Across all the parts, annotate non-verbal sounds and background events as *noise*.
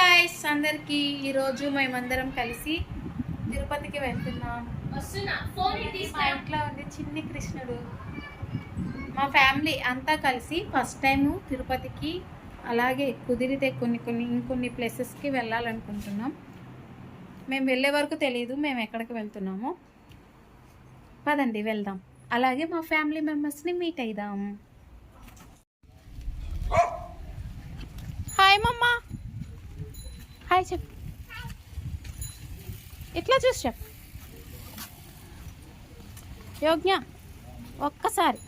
Guys అందరికి ఈరోజు మేమందరం కలిసి తిరుపతికి వెళ్తున్నాం. మా ఇంట్లో ఉంది చిన్ని కృష్ణుడు మా ఫ్యామిలీ అంతా కలిసి ఫస్ట్ టైం తిరుపతికి అలాగే కుదిరితే కొన్ని కొన్ని ఇంకొన్ని ప్లేసెస్కి వెళ్ళాలనుకుంటున్నాం. మేము వెళ్ళే వరకు తెలియదు మేము ఎక్కడికి వెళ్తున్నామో. పదండి వెళ్దాం. అలాగే మా ఫ్యామిలీ మెంబర్స్ని మీట్ అయిదాం. Hi mamma. హాయ్ చెప్పు ఎట్లా చూసి చెప్పు? యోజ్ఞ ఒక్కసారి.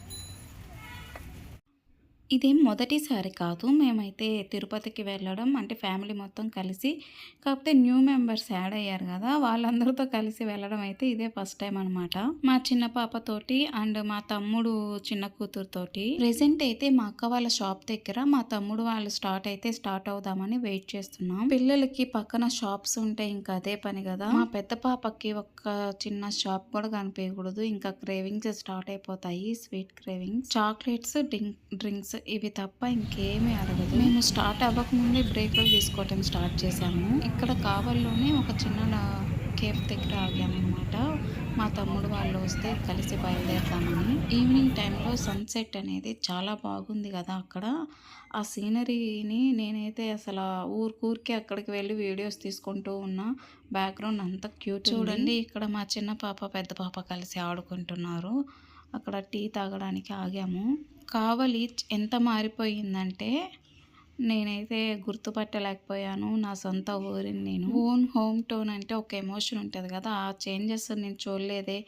ఇదేం మొదటిసారి కాదు. మేమైతే తిరుపతికి వెళ్ళడం అంటే ఫ్యామిలీ మొత్తం కలిసి కాకపోతే న్యూ మెంబర్స్ యాడ్ అయ్యారు కదా వాళ్ళందరితో కలిసి వెళ్ళడం అయితే ఇదే ఫస్ట్ టైం అనమాట మా చిన్న పాపతోటి అండ్ మా తమ్ముడు చిన్న కూతురుతోటి. ప్రెసెంట్ అయితే మా అక్క వాళ్ళ షాప్ దగ్గర మా తమ్ముడు వాళ్ళు స్టార్ట్ అయితే స్టార్ట్ అవుదామని వెయిట్ చేస్తున్నాం. పిల్లలకి పక్కన షాప్స్ ఉంటే ఇంకా అదే పని కదా. మా పెద్ద పాపకి ఒక చిన్న షాప్ కూడా కనిపించకూడదు. ఇంకా క్రేవింగ్స్ స్టార్ట్ అయిపోతాయి స్వీట్ క్రేవింగ్స్ చాక్లెట్స్ డ్రింక్స్ ఇవి తప్ప ఇంకేమీ అడగదు. మేము స్టార్ట్ అవ్వకముందే బ్రేకులు తీసుకోవటం స్టార్ట్ చేశాము. ఇక్కడ కావల్లోనే ఒక చిన్న కేఫ్ దగ్గర ఆగామన్నమాట. మా తమ్ముడు వాళ్ళు వస్తే కలిసి బయలుదేరుతామని. ఈవినింగ్ టైంలో సన్సెట్ అనేది చాలా బాగుంది కదా అక్కడ. ఆ సీనరీని నేనైతే అసలు ఊరికూరికి అక్కడికి వెళ్ళి వీడియోస్ తీసుకుంటూ ఉన్నా బ్యాక్గ్రౌండ్ అంతా క్యూట్ చూడండి ఇక్కడ మా చిన్న పాప పెద్ద పాప కలిసి ఆడుకుంటున్నారు. అక్కడ టీ తాగడానికి ఆగాము. కావలి ఎంత మారిపోయిందంటే నేనైతే గుర్తుపట్టలేకపోయాను. నా సొంత ఊరిని నేను. ఓన్ హోమ్ టోన్ అంటే ఒక ఎమోషన్ ఉంటుంది కదా ఆ చేంజెస్ నేను చూడలేదే.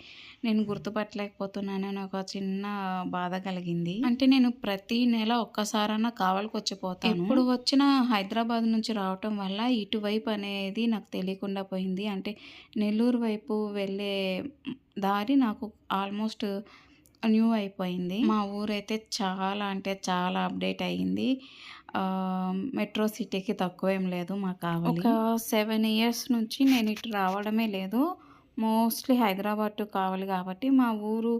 నేను గుర్తుపట్టలేకపోతున్నాను. అని ఒక చిన్న బాధ కలిగింది. అంటే నేను ప్రతి నెల ఒక్కసారన్నా కావాలకు వచ్చిపోతాను ఇప్పుడు వచ్చిన హైదరాబాద్ నుంచి రావటం వల్ల ఇటువైపు అనేది నాకు తెలియకుండా పోయింది. అంటే నెల్లూరు వైపు వెళ్ళే దారి నాకు ఆల్మోస్ట్ న్యూ అయిపోయింది. మా ఊరైతే చాలా అంటే చాలా అప్డేట్ అయ్యింది. మెట్రో సిటీకి తక్కువ ఏం లేదు మా కావాలి. ఒక సెవెన్ ఇయర్స్ నుంచి నేను ఇటు రావడమే లేదు. మోస్ట్లీ హైదరాబాద్ టు కావాలి కాబట్టి మా ఊరు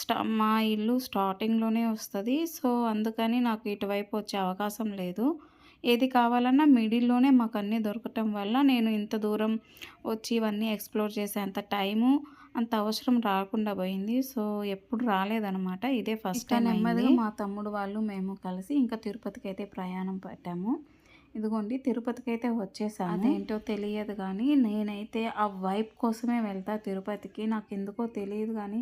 స్టా మా ఇల్లు స్టార్టింగ్లోనే వస్తుంది. సో అందుకని నాకు ఇటువైపు వచ్చే అవకాశం లేదు. ఏది కావాలన్నా మిడిల్లోనే మాకు అన్నీ దొరకటం వల్ల నేను ఇంత దూరం వచ్చి ఇవన్నీ ఎక్స్ప్లోర్ చేసేంత టైము అంత అవసరం రాకుండా పోయింది. సో ఎప్పుడు రాలేదనమాట ఇదే ఫస్ట్ టైం నెమ్మదిగా మా తమ్ముడు వాళ్ళు మేము కలిసి ఇంకా తిరుపతికి అయితే ప్రయాణం పెట్టాము. ఇదిగోండి తిరుపతికి అయితే వచ్చేసాను అదేంటో తెలియదు కానీ నేనైతే ఆ వైబ్ కోసమే వెళ్తా తిరుపతికి. నాకు ఎందుకో తెలియదు కానీ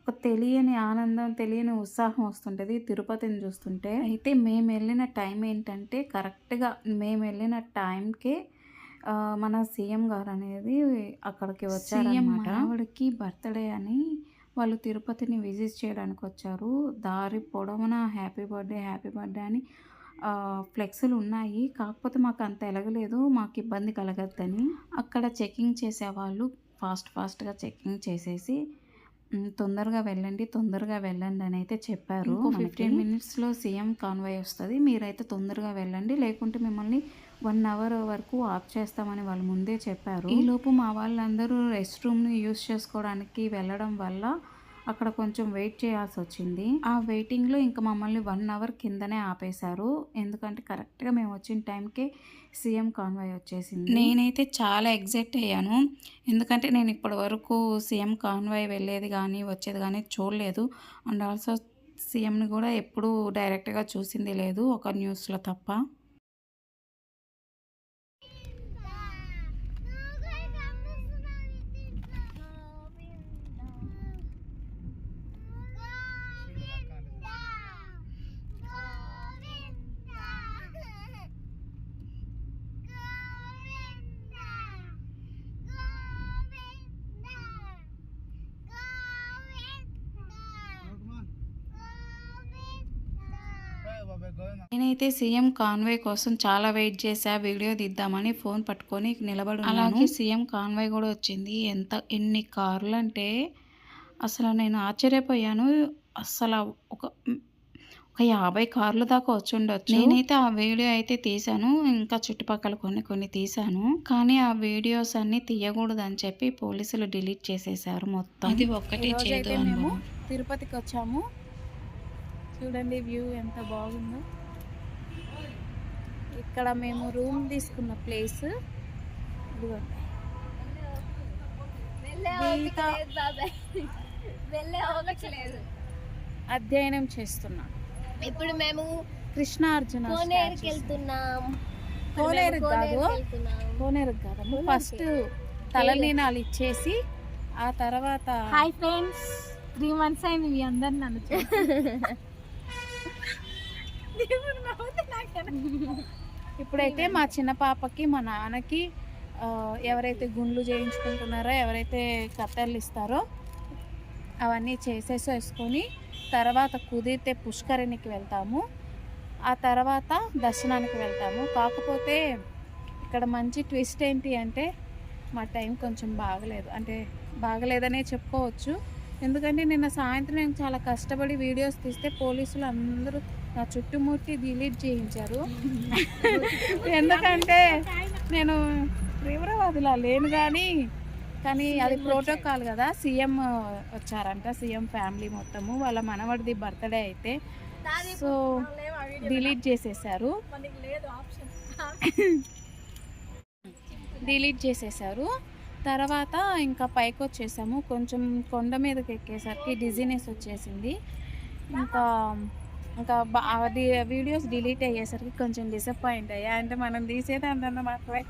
ఒక తెలియని ఆనందం తెలియని ఉత్సాహం వస్తుంటుంది తిరుపతిని చూస్తుంటే. అయితే మేము వెళ్ళిన టైం ఏంటంటే కరెక్ట్గా మేము వెళ్ళిన టైంకే మన సీఎం గారు అనేది అక్కడికి వచ్చారన్నమాట. ఆవిడకి బర్త్డే అని వాళ్ళు తిరుపతిని విజిట్ చేయడానికి వచ్చారు దారి పొడవున హ్యాపీ బర్త్డే హ్యాపీ బర్త్డే అని ఫ్లెక్సులు ఉన్నాయి. కాకపోతే మాకు అంత ఎలగలేదు. మాకు ఇబ్బంది కలగద్దని. అక్కడ చెకింగ్ చేసేవాళ్ళు ఫాస్ట్ ఫాస్ట్గా చెకింగ్ చేసేసి "మ్, తొందరగా వెళ్ళండి తొందరగా వెళ్ళండి అని అయితే చెప్పారు ఫిఫ్టీన్ మినిట్స్లో సీఎం కాన్వాయ్ వస్తుంది. మీరైతే తొందరగా వెళ్ళండి. లేకుంటే మిమ్మల్ని వన్ అవర్ వరకు ఆఫ్ చేస్తామని వాళ్ళు ముందే చెప్పారు. ఈలోపు మా వాళ్ళందరూ రెస్ట్ రూమ్ని యూస్ చేసుకోవడానికి వెళ్ళడం వల్ల అక్కడ కొంచెం వెయిట్ చేయాల్సి వచ్చింది. ఆ వెయిటింగ్లో ఇంకా మమ్మల్ని వన్ అవర్ కిందనే ఆపేశారు. ఎందుకంటే కరెక్ట్గా మేము వచ్చిన టైంకే సీఎం కాన్వాయ్ వచ్చేసింది. నేనైతే చాలా ఎగ్జైట్ అయ్యాను. ఎందుకంటే నేను ఇప్పటి వరకు సీఎం కాన్వాయ్ వెళ్ళేది కానీ వచ్చేది కానీ చూడలేదు. అండ్ ఆల్సో సీఎంని కూడా ఎప్పుడూ డైరెక్ట్గా చూసింది లేదు ఒక న్యూస్లో తప్ప. నేనైతే సీఎం కాన్వాయ్ కోసం చాలా వెయిట్ చేసా వీడియో తీద్దామని ఫోన్ పట్టుకొని నిలబడి అలాగే సీఎం కాన్వాయ్ కూడా వచ్చింది. ఎంత ఎన్ని కార్లు అంటే అసలు నేను ఆశ్చర్యపోయాను. అసలు ఒక ఒక యాభై కార్లు దాకా వచ్చి ఉండొచ్చు. నేనైతే ఆ వీడియో అయితే తీశాను. ఇంకా చుట్టుపక్కల కొన్ని కొన్ని తీశాను. కానీ ఆ వీడియోస్ అన్ని తీయకూడదు అని చెప్పి పోలీసులు డిలీట్ చేసేసారు మొత్తం. అది ఒక్కటే మేము తిరుపతికి వచ్చాము. చూడండి వ్యూ ఎంత బాగుందో. ఇక్కడ మేము రూమ్ తీసుకున్న ప్లేస్. అధ్యయనం చేస్తున్నా. ఇప్పుడు మేము కృష్ణార్జున కోనేరుకి వెళ్తున్నాం. కోనేరు కాదు. కోనేరు ఫస్ట్ తలనీనాలు ఇచ్చేసి ఆ తర్వాత హాయ్ ఫ్రెండ్స్ త్రీ మంత్స్ అయింది మీ అందరు నన్ను *laughs* ఇప్పుడైతే మా చిన్న పాపకి మా నాన్నకి ఎవరైతే గుండ్లు చేయించుకుంటున్నారో ఎవరైతే కత్తెర్లు ఇస్తారో అవన్నీ చేసేసి వేసుకొని తర్వాత కుదిరితే పుష్కరిణికి వెళ్తాము. ఆ తర్వాత దర్శనానికి వెళ్తాము. కాకపోతే ఇక్కడ మంచి ట్విస్ట్ ఏంటి అంటే మా టైం కొంచెం బాగలేదు. అంటే బాగలేదనే చెప్పుకోవచ్చు. ఎందుకంటే నిన్న సాయంత్రం నేను చాలా కష్టపడి వీడియోస్ తీస్తే పోలీసులు అందరూ నా చుట్టుముట్టి డిలీట్ చేయించారు ఎందుకంటే నేను తీవ్రవాదిలా లేను కానీ కానీ అది ప్రోటోకాల్ కదా సీఎం వచ్చారంట సీఎం ఫ్యామిలీ మొత్తము వాళ్ళ మనవడిది బర్త్డే అయితే. సో డిలీట్ చేసేసారు. డిలీట్ చేసేసారు. తర్వాత ఇంకా పైకి వచ్చేసాము. కొంచెం కొండ మీదకి ఎక్కేసరికి డిజీనెస్ వచ్చేసింది. ఇంకా ఇంకా అది వీడియోస్ డిలీట్ అయ్యేసరికి కొంచెం డిసప్పాయింట్ అయ్యా. అంటే మనం తీసేదాంత మాత్రమే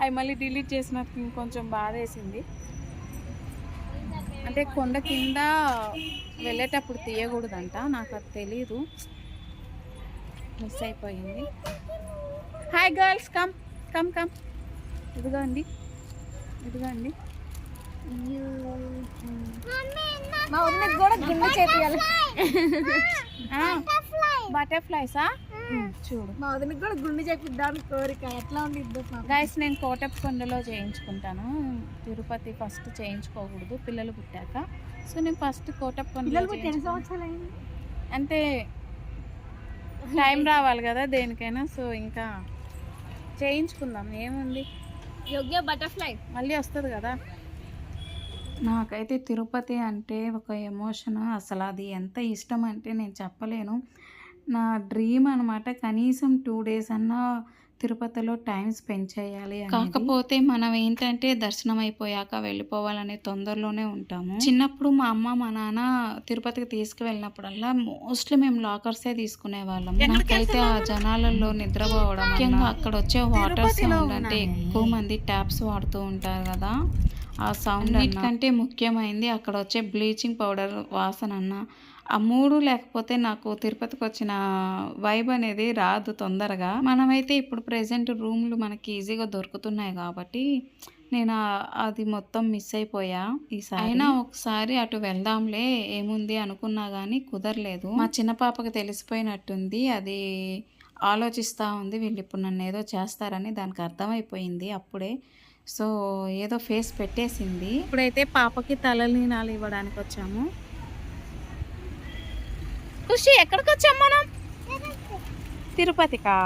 అవి మళ్ళీ డిలీట్ కొంచెం బాధ వేసింది అంటే కొండ కింద వెళ్ళేటప్పుడు తీయకూడదంట నాకు అది తెలీదు. మిస్ అయిపోయింది. Hi girls come come come. ఇదిగోండి. ఇదిగోండి. మా వదినకి కూడా గుండె చేపియాలి బటర్ఫ్లైసా చూడు. మా వదినకి కూడా గుండె చేపిద్దామని కోరిక. ఎట్లా పాపం. గైస్ నేను కోటప్పకొండలో చేయించుకుంటాను. తిరుపతి ఫస్ట్ చేయించుకోకూడదు. పిల్లలు పుట్టాక. సో నేను ఫస్ట్. సంవత్సరాలు అయింది అంటే టైం రావాలి కదా దేనికైనా. సో ఇంకా చేయించుకుందాం. ఏముంది? యోగ్య బటర్ఫ్లై. మళ్ళీ వస్తుంది కదా. నాకైతే తిరుపతి అంటే ఒక ఎమోషన్. అసలు అది ఎంత ఇష్టం అంటే నేను చెప్పలేను. నా డ్రీమ్ అనమాట కనీసం టూ డేస్ అన్నా తిరుపతిలో టైం స్పెండ్ చేయాలి కాకపోతే మనం ఏంటంటే దర్శనం అయిపోయాక వెళ్ళిపోవాలనే తొందరలోనే ఉంటాము. చిన్నప్పుడు మా అమ్మ మా నాన్న తిరుపతికి తీసుకువెళ్ళినప్పుడల్లా మోస్ట్లీ మేము లాకర్సే తీసుకునే వాళ్ళం నాకైతే ఆ జనాలలో నిద్రపోవడం ముఖ్యంగా అక్కడ వచ్చే వాటర్ సౌండ్ అంటే ఎక్కువ మంది ట్యాప్స్ వాడుతూ ఉంటారు కదా. ఆ సౌండ్ అన్నిటికంటే ముఖ్యమైనది అక్కడ వచ్చే బ్లీచింగ్ పౌడర్ వాసన అన్న ఆ మూడు లేకపోతే నాకు తిరుపతికి వచ్చిన వైబ్ అనేది రాదు తొందరగా. మనమైతే ఇప్పుడు ప్రెసెంట్ రూమ్లు మనకి ఈజీగా దొరుకుతున్నాయి కాబట్టి నేను అది మొత్తం మిస్ అయిపోయా. ఈసారి? అయినా ఒకసారి అటు వెళ్దాంలే ఏముంది అనుకున్నా కానీ కుదరలేదు. మా చిన్న పాపకి తెలిసిపోయినట్టుంది అది ఆలోచిస్తూ ఉంది వీళ్ళు ఇప్పుడు నన్ను ఏదో చేస్తారని దానికి అర్థమైపోయింది అప్పుడే. సో ఏదో ఫేస్ పెట్టేసింది. ఇప్పుడైతే పాపకి తలనీనాలు ఇవ్వడానికి వచ్చాము. ఖుషి ఎక్కడికి వచ్చాం మనం? తిరుపతికా?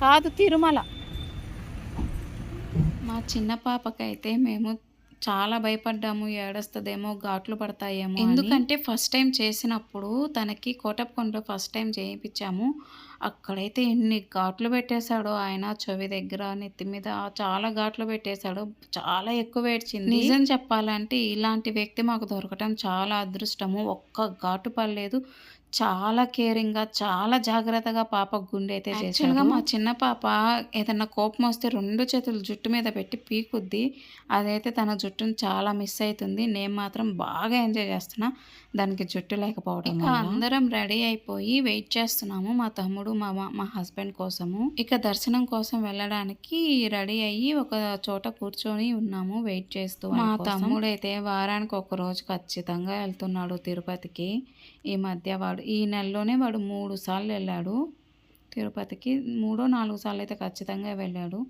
కాదు తిరుమల. మా చిన్న పాపకైతే మేము చాలా భయపడ్డాము ఏడొస్తుందేమో ఘాట్లు పడతాయేమో ఎందుకంటే ఫస్ట్ టైం చేసినప్పుడు తనకి కోటప్పకొండలో ఫస్ట్ టైం చేయించాము. అక్కడైతే ఎన్ని ఘాట్లు పెట్టేశాడో ఆయన చెవి దగ్గర నెత్తి మీద చాలా ఘాట్లు పెట్టేశాడు. చాలా ఎక్కువ ఏడ్చింది. నిజం చెప్పాలంటే ఇలాంటి వ్యక్తి మాకు దొరకటం చాలా అదృష్టము. ఒక్క ఘాటు పడలేదు. చాలా కేరింగ్గా చాలా జాగ్రత్తగా పాప గుండె అయితే చేశాడు మా చిన్న పాప ఏదన్నా కోపం వస్తే రెండు చేతులు జుట్టు మీద పెట్టి పీకుద్ది. అదైతే తన జుట్టును చాలా మిస్ అవుతుంది నేను మాత్రం బాగా ఎంజాయ్ చేస్తున్నా. దానికి జుట్టు లేకపోవడం. అందరం రెడీ అయిపోయి వెయిట్ చేస్తున్నాము. మా తమ్ముడు మా మా- మా హస్బెండ్ కోసము. ఇక దర్శనం కోసం వెళ్ళడానికి రెడీ అయ్యి ఒక చోట కూర్చొని ఉన్నాము వెయిట్ చేస్తూ మా తమ్ముడు అయితే వారానికి ఒక రోజు ఖచ్చితంగా వెళ్తున్నాడు తిరుపతికి. ఈ మధ్య వాడు ఈ నెలలోనే వాడు మూడు సార్లు వెళ్ళాడు. తిరుపతికి మూడో నాలుగు సార్లు అయితే ఖచ్చితంగా వెళ్ళాడు.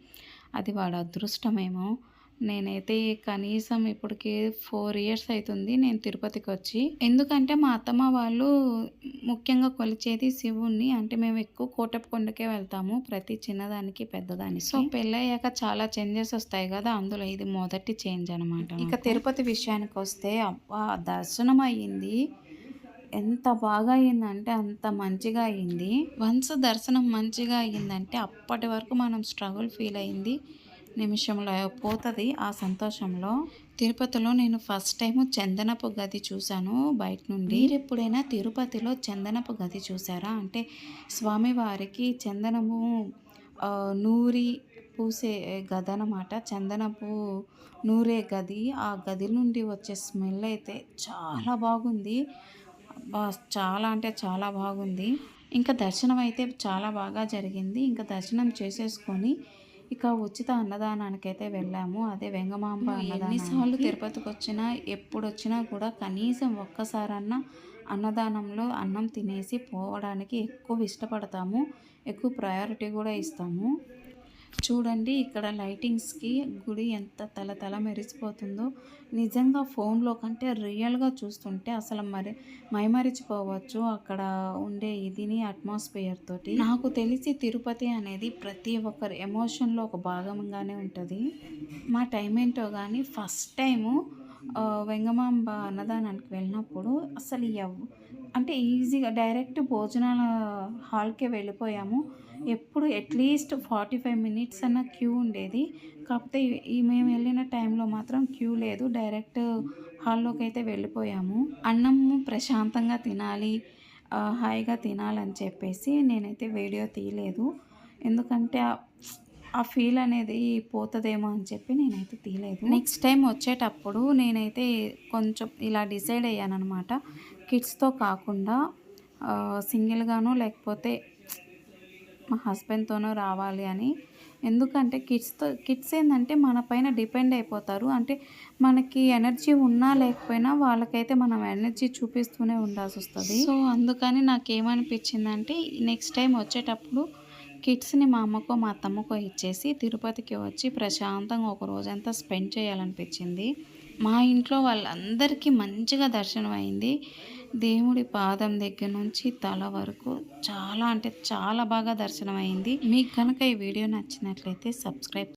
అది వాడు అదృష్టమేమో. నేనైతే కనీసం ఇప్పటికి ఫోర్ ఇయర్స్ అవుతుంది నేను తిరుపతికి వచ్చి. ఎందుకంటే మా అత్తమ్మ వాళ్ళు ముఖ్యంగా కొలిచేది శివుణ్ణి. అంటే మేము ఎక్కువ కోటప్పకొండకే వెళ్తాము. ప్రతి చిన్నదానికి పెద్దదానికి. సో పెళ్ళయ్యాక చాలా చేంజెస్ వస్తాయి కదా. అందులో ఇది మొదటి చేంజ్ అనమాట ఇక తిరుపతి విషయానికి వస్తే అబ్బా దర్శనం అయ్యింది. ఎంత బాగా అయిందంటే అంత మంచిగా అయింది వన్స్ దర్శనం మంచిగా అయ్యిందంటే అప్పటి వరకు మనం స్ట్రగుల్ ఫీల్ అయింది నిమిషంలో పోతుంది ఆ సంతోషంలో. తిరుపతిలో నేను ఫస్ట్ టైం చందనపు గది చూశాను బయట నుండి. మీరు ఎప్పుడైనా తిరుపతిలో చందనపు గది చూసారా అంటే స్వామివారికి చందనము నూరి పూసే గది అన్నమాట చందనపు నూరే గది. ఆ గది నుండి వచ్చే స్మెల్ అయితే చాలా బాగుంది. చాలా అంటే చాలా బాగుంది. ఇంకా దర్శనం అయితే చాలా బాగా జరిగింది. ఇంకా దర్శనం చేసేసుకొని ఇక ఉచిత అన్నదానానికి అయితే వెళ్ళాము. అదే వెంగమాంబ ఎన్నిసార్లు తిరుపతికి వచ్చినా ఎప్పుడు వచ్చినా కూడా కనీసం ఒక్కసారన్నా అన్నదానంలో అన్నం తినేసి పోవడానికి ఎక్కువ ఇష్టపడతాము. ఎక్కువ ప్రయారిటీ కూడా ఇస్తాము. చూడండి ఇక్కడ లైటింగ్స్కి గుడి ఎంత తల తల మెరిసిపోతుందో. నిజంగా ఫోన్లో కంటే రియల్గా చూస్తుంటే అసలు మరి మైమరిచిపోవచ్చు అక్కడ ఉండే ఇదిని అట్మాస్ఫియర్ తోటి. నాకు తెలిసి తిరుపతి అనేది ప్రతి ఒక్కరి ఎమోషన్లో ఒక భాగంగానే ఉంటుంది. మా టైం ఏంటో కానీ ఫస్ట్ టైము వెంగమాంబ అన్నదానానికి వెళ్ళినప్పుడు అసలు ఎవ్ అంటే ఈజీగా డైరెక్ట్ భోజనాల హాల్కే వెళ్ళిపోయాము. ఎప్పుడు at least forty five minutes అన్న క్యూ ఉండేది. కాకపోతే ఈ మేము వెళ్ళిన టైంలో మాత్రం క్యూ లేదు. డైరెక్ట్ హాల్లోకి అయితే వెళ్ళిపోయాము. అన్నము ప్రశాంతంగా తినాలి హాయిగా తినాలని చెప్పేసి నేనైతే వీడియో తీయలేదు. ఎందుకంటే ఆ- ఫీల్ అనేది పోతుందేమో అని చెప్పి నేనైతే తీయలేదు. నెక్స్ట్ టైం వచ్చేటప్పుడు నేనైతే కొంచెం ఇలా డిసైడ్ అయ్యాను అనమాట కిడ్స్తో కాకుండా సింగిల్గాను లేకపోతే మా హస్బెండ్తోనూ రావాలి అని. ఎందుకంటే కిడ్స్తో కిడ్స్ ఏంటంటే మన పైన డిపెండ్ అయిపోతారు. అంటే మనకి ఎనర్జీ ఉన్నా లేకపోయినా వాళ్ళకైతే మనం ఎనర్జీ చూపిస్తూనే ఉండాల్సి వస్తుంది సో అందుకని నాకు ఏమనిపించిందంటే నెక్స్ట్ టైం వచ్చేటప్పుడు కిడ్స్ని మా అమ్మకో మా అత్తమ్మకో ఇచ్చేసి తిరుపతికి వచ్చి ప్రశాంతంగా ఒక రోజంతా స్పెండ్ చేయాలనిపించింది. మా ఇంట్లో వాళ్ళందరికీ మంచిగా దర్శనం అయింది దేవుడి పాదం దగ్గర నుంచి తల వరకు చాలా అంటే చాలా బాగా దర్శనం అయింది మీకు కనుక ఈ వీడియో నచ్చినట్లయితే సబ్స్క్రైబ్